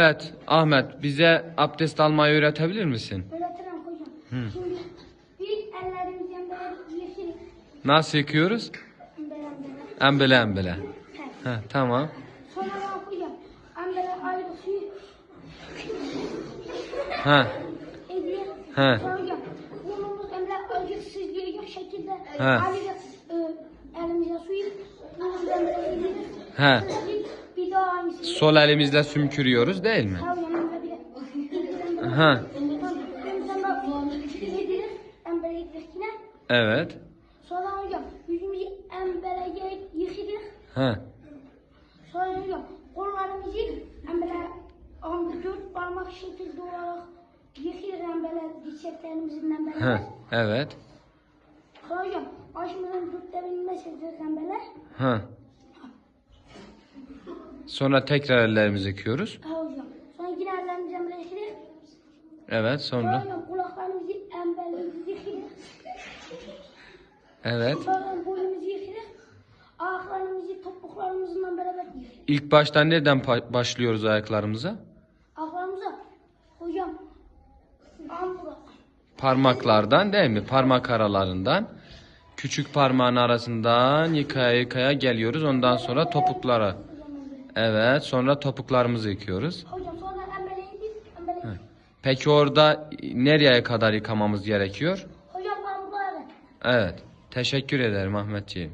Evet Ahmet bize abdest almayı öğretebilir misin? Öğretirim hocam. Şimdi ilk ellerimizden böyle yeşil Nasıl yıkıyoruz? Embele embele. beren. Heh, tamam. Sonra ben hocam ambele ayrı suyu Ha, ediyor. He. Sonra hocam burnumuz emre acıksız gelecek şekilde He. ayrıca e, elimize suyu burnumuz emre edilir. He. Sol elimizle sümkürüyoruz değil mi? Ha, evet. Sonra hocam yüzümüzü embele yıkılır. Ha, Sonra hocam kollarımızı am- dört parmak şekilde olarak böyle dirseklerimizin hem böyle. ha, evet. Sonra hocam başımızın dörtte hem böyle. Ha. Sonra tekrar ellerimizi yıkıyoruz. Ha hocam. Sonra yine ellerimizi yıkıyoruz. Evet Sonra sonra. kulaklarımızı yıkıyoruz. Evet. Sonra boynumuzu yıkıyoruz. Ayaklarımızı topuklarımızla beraber yıkıyoruz. İlk başta nereden başlıyoruz ayaklarımıza? Ayaklarımıza hocam ambura. Parmaklardan değil mi? Parmak aralarından. Küçük parmağın arasından yıkaya yıkaya geliyoruz. Ondan sonra topuklara. Evet sonra topuklarımızı yıkıyoruz. Hocam sonra böyle yıkıyoruz. Peki orada nereye kadar yıkamamız gerekiyor? Hocam ambura. Evet. Teşekkür ederim Ahmetciğim.